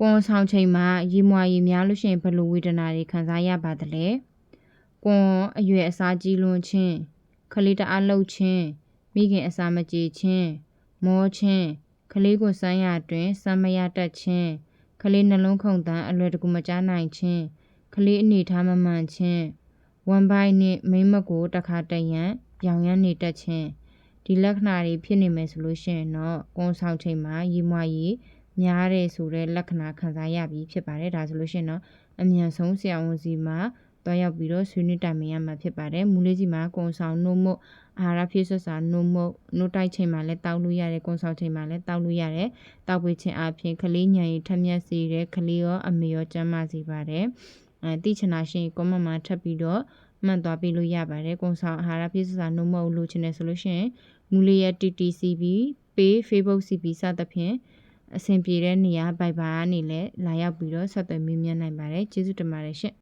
ကွန်ဆောင်ချိန်မှာရေမွာရေများလို့ရှိရင်ဘယ်လိုဝေဒနာတွေခံစားရပါသလဲကွန်အရွယ်အစားကြီးလွန်ခြင်းခလေးတအားလှုပ်ခြင်းမိခင်အစာမကြေခြင်းမောခြင်းခလေးကိုစမ်းရတွင်စမ်းမရတတ်ခြင်းခလေးနှလုံးခုန်တန်းအလွယ်တကူမကြားနိုင်ခြင်းခလေးအနေထားမမှန်ခြင်းဝမ်ဘိုင်းနှင့်မိမ့်မကိုတစ်ခါတရံပြောင်ရမ်းနေတတ်ခြင်းဒီလက္ခဏာတွေဖြစ်နေမယ်ဆိုလို့ရှိရင်တော့ကွန်ဆောင်ချိန်မှာရေမွာရေ များတယ်ဆိုတဲ့လက္ခဏာခံစားရပြီးဖြစ်ပါတယ်ဒါဆိုလို့ရှိရင်တော့အမြန်ဆုံးဆရာဝန်စီမှာတွားရောက်ပြီးတော့ဆွေးနွေးတိုင်ပင်ရမှာဖြစ်ပါတယ်မူလေးစီမှာကွန်ဆောင်နှုတ်မှုအာဟာရဖြစ်ဆက်စာနှုတ်မှုနှုတ်တိုက်ချိန်မှာလည်းတောက်လို့ရတယ်ကွန်ဆောင်ချိန်မှာလည်းတောက်လို့ရတယ်တောက်ပွေးခြင်းအပြင်ကလေးညံရီထက်မြက်စေတဲ့ကလေးရောအမေရောကျန်းမာစေပါတယ်အဲတိချနာရှင်ကွန်မမှာထပ်ပြီးတော့မှတ်သွားပေးလို့ရပါတယ်ကွန်ဆောင်အာဟာရဖြစ်ဆက်စာနှုတ်မှုလို့ချင်တယ်ဆိုလို့ရှိရင်မူလေးရဲ့ TTCB ပေး Facebook CP စသဖြင့် အဆင်ပြေတဲ့နေရာဘိုက်ဘာကနေလည်းလာရောက်ပြီးတော့ဆက်သွယ်မေးမြန်းနိုင်ပါတယ်ကျေးဇူးတင်ပါတယ်ရှင်